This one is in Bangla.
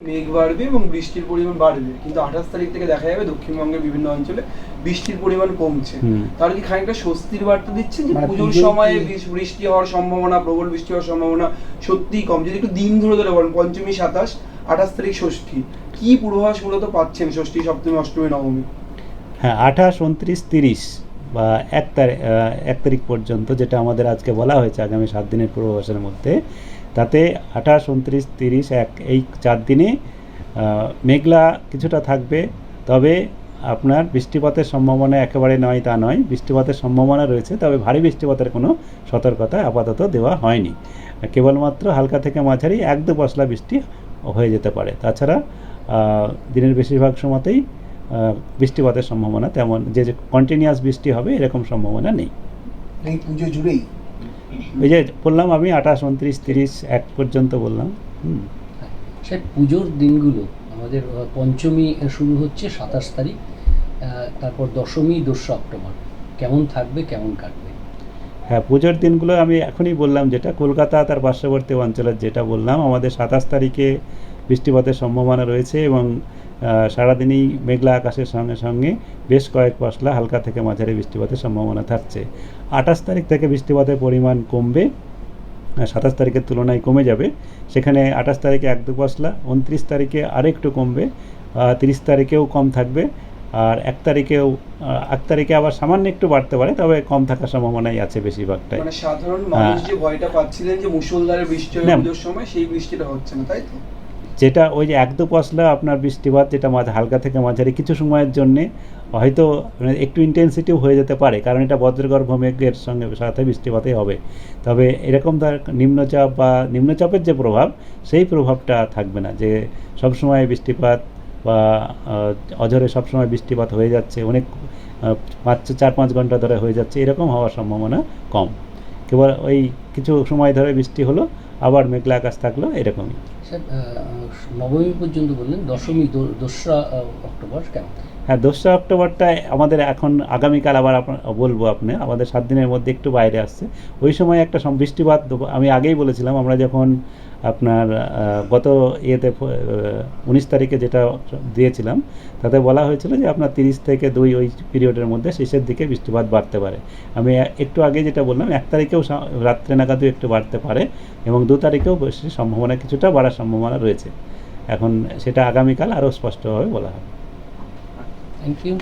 মেঘ বাড়বে এবং বৃষ্টির পরিমাণ বাড়বে। কিন্তু আঠাশ তারিখ থেকে দেখা যাবে দক্ষিণবঙ্গের বিভিন্ন অঞ্চলে বৃষ্টির পরিমাণ কমছে। তাহলে কি খানিকটা স্বস্তির বার্তা দিচ্ছেন যে মানে পুজোর সময়ে বৃষ্টি হওয়ার সম্ভাবনা প্রবল বৃষ্টি হওয়ার সম্ভাবনা সত্যিই কম। যদি একটু দিন ধরে ধরে বলেন পঞ্চমী সাতাশ আঠাশ তারিখ ষষ্ঠী কি পূর্বাভাস মূলত পাচ্ছেন ষষ্ঠী সপ্তমী অষ্টমী নবমী? হ্যাঁ আঠাশ উনত্রিশ তিরিশ বা এক তারিখ এক তারিখ পর্যন্ত যেটা আমাদের আজকে বলা হয়েছে আগামী সাত দিনের পূর্বাভাসের মধ্যে তাতে আঠাশ, উনত্রিশ, তিরিশ, এক, এই চার দিনে মেঘলা কিছুটা থাকবে, তবে আপনার বৃষ্টিপাতের সম্ভাবনা একেবারে নয় তা নয়, বৃষ্টিপাতের সম্ভাবনা রয়েছে, তবে ভারী বৃষ্টিপাতের কোনো সতর্কতা আপাতত দেওয়া হয়নি। কেবলমাত্র হালকা থেকে মাঝারি এক দু পশলা বৃষ্টি হয়ে যেতে পারে। তাছাড়া দিনের বেশিরভাগ সময়তেই বৃষ্টিপাতের সম্ভাবনা তেমন, যে যে কন্টিনিউয়াস বৃষ্টি হবে, এরকম সম্ভাবনা নেই। এই পুজো জুড়েই এই যে বললাম আমি আঠাশ উনত্রিশ তিরিশ এক পর্যন্ত বললাম হুম। স্যার পুজোর দিনগুলো আমাদের পঞ্চমী শুরু হচ্ছে সাতাশ তারিখ তারপর দশমী দোসরা অক্টোবর। কেমন থাকবে কেমন কাটবে? হ্যাঁ পুজোর দিনগুলো আমি এখনই বললাম যেটা কলকাতা তার পার্শ্ববর্তী অঞ্চলের যেটা বললাম আমাদের সাতাশ তারিখে বৃষ্টিপাতের সম্ভাবনা রয়েছে এবং সারাদিনই মেঘলা আকাশের সঙ্গে সঙ্গে বেশ কয়েক পশলা হালকা থেকে মাঝারি বৃষ্টিপাতের সম্ভাবনা থাকছে। আঠাশ তারিখ থেকে বৃষ্টিপাতের পরিমাণ কমবে সাতাশ তারিখের তুলনায় কমে যাবে। সেখানে আঠাশ তারিখে এক দু পশলা উনত্রিশ তারিখে আরেকটু কমবে তিরিশ তারিখেও কম থাকবে। আর এক তারিখেও এক তারিখে আবার সামান্য একটু বাড়তে পারে তবে কম থাকার সম্ভাবনাই আছে বেশিরভাগটাই। মানে সাধারণ মানুষ। যে ভয়টা পাচ্ছিলেন যে মুষলধারে বৃষ্টি সময় সেই বৃষ্টিটা হচ্ছে না তাই তো? যেটা ওই যে এক দু পশলা আপনার বৃষ্টিপাত যেটা মাঝে, হালকা থেকে মাঝারি কিছু সময়ের জন্যে হয়তো মানে একটু ইন্টেন্সিটিও হয়ে যেতে পারে, কারণ এটা বজ্রগর্ভ মেঘের সঙ্গে সাথে বৃষ্টিপাতই হবে। তবে এরকম ধর নিম্নচাপ বা নিম্নচাপের যে প্রভাব, সেই প্রভাবটা থাকবে না, যে সবসময় বৃষ্টিপাত বা অঝরে সবসময় বৃষ্টিপাত হয়ে যাচ্ছে, অনেক পাঁচ চার পাঁচ ঘণ্টা ধরে হয়ে যাচ্ছে, এরকম হওয়ার সম্ভাবনা কম। কেবল ওই কিছু সময় ধরে বৃষ্টি হলো আবার মেঘলা আকাশ থাকল এরকমই। স্যার নবমী পর্যন্ত বললেন দশমী দোসরা অক্টোবর কেমন? হ্যাঁ দোসরা অক্টোবরটায় আমাদের এখন আগামীকাল আবার বলব আপনি, আমাদের সাত দিনের মধ্যে একটু বাইরে আসছে। ওই সময় একটা বৃষ্টিপাত আমি আগেই বলেছিলাম, আমরা যখন আপনার গত ইয়েতে উনিশ তারিখে যেটা দিয়েছিলাম, তাতে বলা হয়েছিল যে আপনার তিরিশ থেকে দুই ওই পিরিয়ডের মধ্যে শেষের দিকে বৃষ্টিপাত বাড়তে পারে। আমি একটু আগে যেটা বললাম, এক তারিখেও রাত্রে নাগাদও একটু বাড়তে পারে এবং দু তারিখেও সম্ভাবনা কিছুটা বাড়ার সম্ভাবনা রয়েছে। এখন সেটা আগামীকাল আরও স্পষ্টভাবে বলা হবে। Thank you.